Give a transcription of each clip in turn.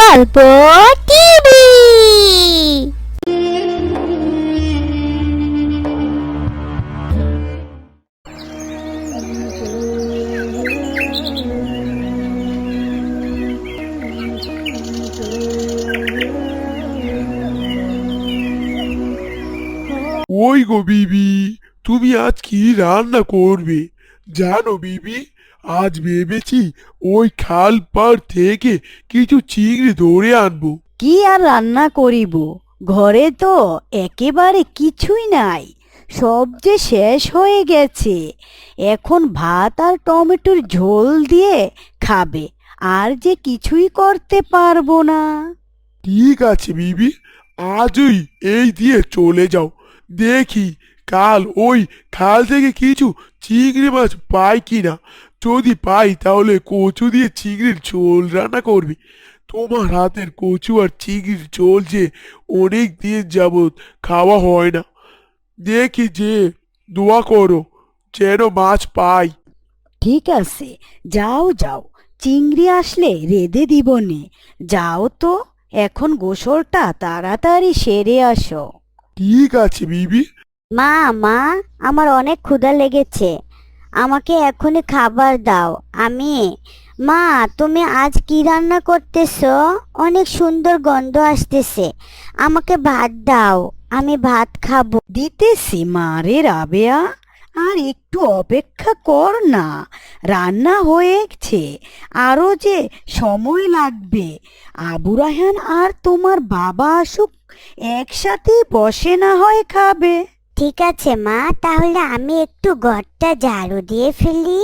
গল্প টিভি। ওই গো বিবি তুমি আজ কি রান্না করবে? জানো বিবি আজ ভেবেছি ওই খাল পাড় থেকে কিছু চিংড়ি ধরে আনব। কি আর রান্না করিব? ঘরে তো একেবারে কিছুই নাই। সব যে শেষ হয়ে গেছে। এখন ভাত আর টমেটোর ঝোল দিয়ে খাবে। আর যে কিছুই করতে পারব না। ঠিক আছে বিবি আজই এই দিয়ে চলে যাও। দেখি কাল ওই খাল থেকে কিছু চিংড়ি মাছ পাই কিনা। যদি পাই তাহলে কচু দিয়ে চিংড়ির ঝোল রান্না করবি। তোমার হাতের কচু আর চিংড়ির ঝোল যে অনেক দিন যাবৎ খাওয়া হয় না। দেখি যে দোয়া করো যেন মাছ পাই। ঠিক আছে যাও যাও চিংড়ি আসলে রেঁধে দিবনে যাও তো এখন গোসলটা তাড়াতাড়ি সেরে আসো। ঠিক আছে বিবি। মা মা আমার অনেক ক্ষুধা লেগেছে। আমাকে এখনই খাবার দাও। আমি, মা, তুমি আজ কি রান্না করতেছো? অনেক সুন্দর গন্ধ আসতেছে। আমাকে ভাত দাও, আমি ভাত খাব। দিতেছি মারে রাবেয়া, আর একটু অপেক্ষা কর না। রান্না হয়েছে, আরও যে সময় লাগবে। আবু রায়হান আর তোমার বাবা আসুক একসাথে বসে না হয় খাবে। ঠিক আছে মা। তাহলে আমি একটু ঘরটা ঝাড়ু দিয়ে ফেলি।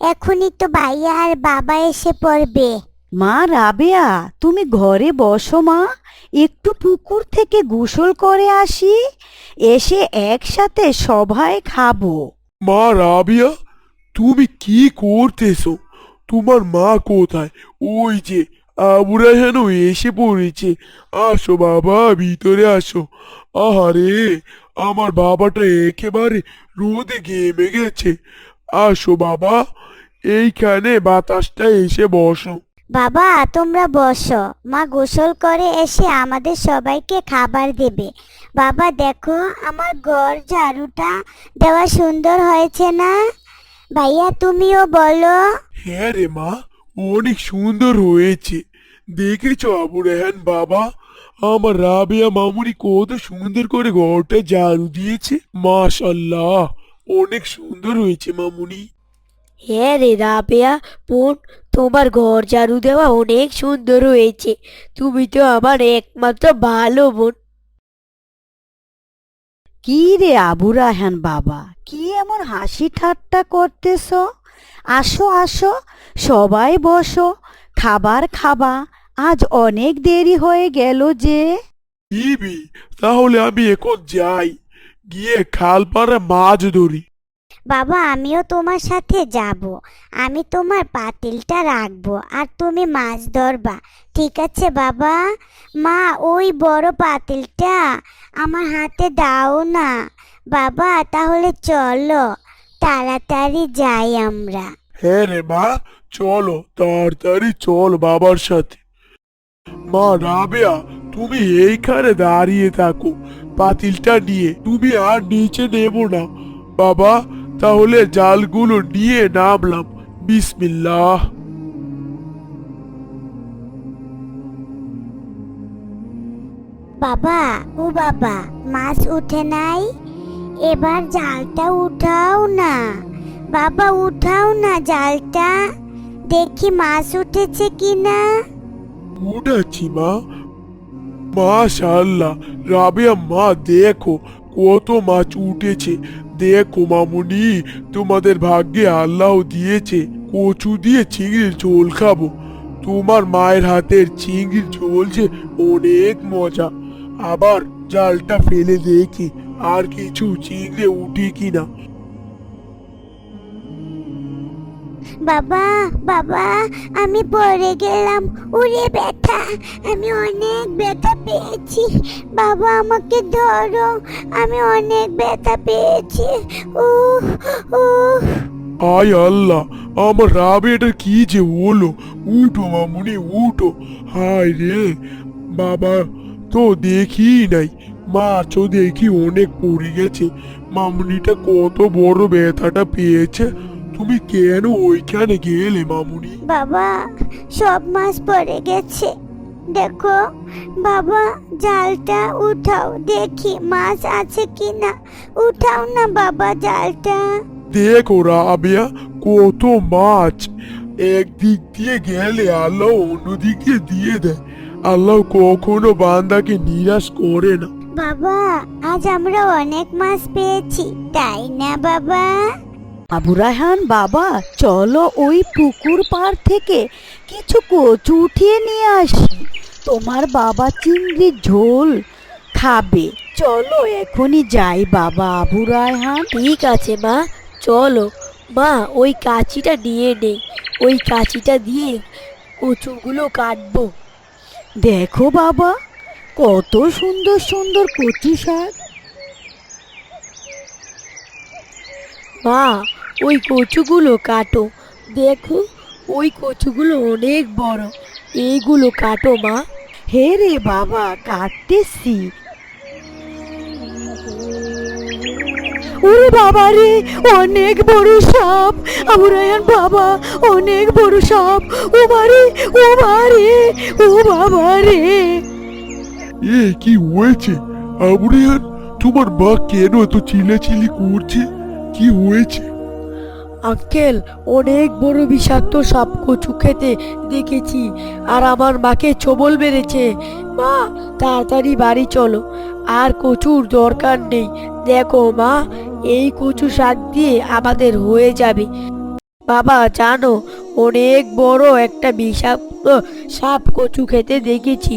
এখনই তো ভাইয়া আর বাবা এসে পড়বে। মা রাবেয়া তুমি ঘরে বসো মা। একটু পুকুর থেকে গোসল করে আসি। এসে একসাথে সবাই খাব। মা রাবিয়া তুমি কি করতেছো? তোমার মা কোথায়? ওই যে আবুরা যেন এসে পড়েছে। আসো বাবা ভিতরে আসো। আহারে আমার বাবাটা একেবারে রোদে ঘেমে গেছে আসো বাবা এইখানে বাতাসটা এসে বসো। বাবা তোমরা বসো। মা গোসল করে এসে আমাদের সবাইকে খাবার দেবে। বাবা দেখো আমার ঘর ঝাড়ুটা দেওয়া সুন্দর হয়েছে না? ভাইয়া তুমিও বলো। হ্যাঁ রে মা অনেক সুন্দর হয়েছে। দেখেছ আবু রেহান বাবা? আমার রাবিয়া মামুনি কত সুন্দর করে ঘরটা ঝাড়ু দিয়েছে মাশাল্লাহ অনেক সুন্দর হয়েছে মামুনি। হ্যাঁ রে রাবেয়া বোন তোমার ঘর ঝাড়ু দেওয়া অনেক সুন্দর হয়েছে। তুমি তো আমার একমাত্র ভালো বোন। কি রে আবু রায়হান বাবা কি এমন হাসি ঠাট্টা করতেছ? আসো আসো সবাই বসো খাবার খাবা। আজ অনেক দেরি হয়ে গেল যে। ইবি তাহলে আমি এখন যাই। গিয়ে খাল পাড়ে মাছ ধরি। বাবা আমিও তোমার সাথে যাব। আমি তোমার পাতিলটা রাখব আর তুমি মাছ ধরবা। ঠিক আছে বাবা? মা ওই বড় পাতিলটা আমার হাতে দাও না। বাবা তাহলে চলো। তাড়াতাড়ি যাই আমরা। হ্যাঁ রে মা চলো। তাড়াতাড়ি চল বাবার সাথে। মা রাবেয়া, তুমি এইখানে দাঁড়িয়ে থাকো। পাতিলটা নিয়ে। তুমি আর নিচে নেব না। বাবা, তাহলে জালগুলো নিয়ে নামলাম। বিসমিল্লাহ। বাবা, ও বাবা, মাছ উঠে নাই? এবার জালটা উঠাও না। বাবা, উঠাও না জালটা। দেখি মাছ উঠেছে কিনা। উঠাচ্ছি মা। মাশাল্লাহ রাবেয়া মা, দেখো কত মাছ উঠেছে। দেখো মামুনি, তোমাদের ভাগ্যে আল্লাহ দিয়েছে। কচু দিয়ে চিংড়ির ঝোল খাব। তোমার মায়ের হাতের চিংড়ির ঝোল অনেক মজা। আবার জালটা ফেলে দেখি, আর কিছু চিংড়ে উঠে কিনা। বাবা বাবা, আমি পড়ে গেলাম। উড়ে ব্যথা, আমি অনেক ব্যথা পেয়েছি। বাবা, আমাকে ধরো। আমি অনেক ব্যথা পেয়েছি। উহ উহ। আয় আল্লাহ, আমার রাবেটার কি যে হলো? উঠো মামুনি, উঠো। হায় রে, বাবা তো দেখি নাই। মাছও দেখি অনেক পড়ে গেছে। মামুনিটা কত বড় ব্যথাটা পেয়েছে। তুমি কেন ওইখানে গেলে মামুনি? বাবা সব মাছ পড়ে গেছে। দেখো বাবা জালটা উঠাও দেখি মাছ আছে কিনা। উঠাও না বাবা জালটা। দেখো রাবেয়া কত মাছ। একদিক দিয়ে গেলে আল্লাহ অন্যদিকে দিয়ে দিয়ে দেয়। আল্লাহ কখনো বান্দাকে নিরাশ করে না। বাবা আজ আমরা অনেক মাছ পেয়েছি তাই না বাবা? আবু রায়হান বাবা চলো ওই পুকুর পাড় থেকে কিছু কচু উঠিয়ে নিয়ে আসি। তোমার বাবা চিংড়ির ঝোল খাবে। চলো এখনই যাই বাবা আবু রায়হান। ঠিক আছে মা চলো। মা ওই কাঁচিটা নিয়ে নেই। ওই কাঁচিটা দিয়ে কচুগুলো কাটবো। দেখো বাবা কত সুন্দর সুন্দর কচু শাক। মা ওই কচুগুলো কাটো। দেখো, ওই কচুগুলো অনেক বড়। এইগুলো কাটো, মা। হে রে বাবা, কাটতেছি। ওরে বাবা রে, অনেক বড় সাপ। আবু রায়হান বাবা, অনেক বড় সাপ। ও মারে ও মারে ও বাবা রে। এ, কি হয়েছে? আবুরিয়ান তোমার মা কেন এত চিল্লাচিল্লি করছে? কি হয়েছে? আঙ্কেল, অনেক বড় বিষাক্ত সাপ কচু খেতে দেখেছি, আর আমার মাকে ছবল মেরেছে। মা, তাড়াতাড়ি বাড়ি চলো, আর কচুর দরকার নেই। দেখো মা, এই কচু শাক দিয়ে আমাদের হয়ে যাবে। বাবা, জানো, অনেক বড় একটা বিষাক্ত সাপ কচু খেতে দেখেছি।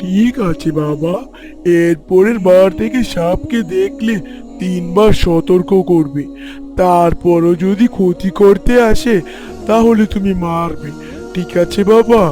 ঠিক আছে বাবা, এরপরের বার থেকে সাপকে দেখলে তিনবার সতর্ক করবে। তারপরও যদি ক্ষতি করতে আসে তাহলে তুমি মারবে। ঠিক আছে বাবা?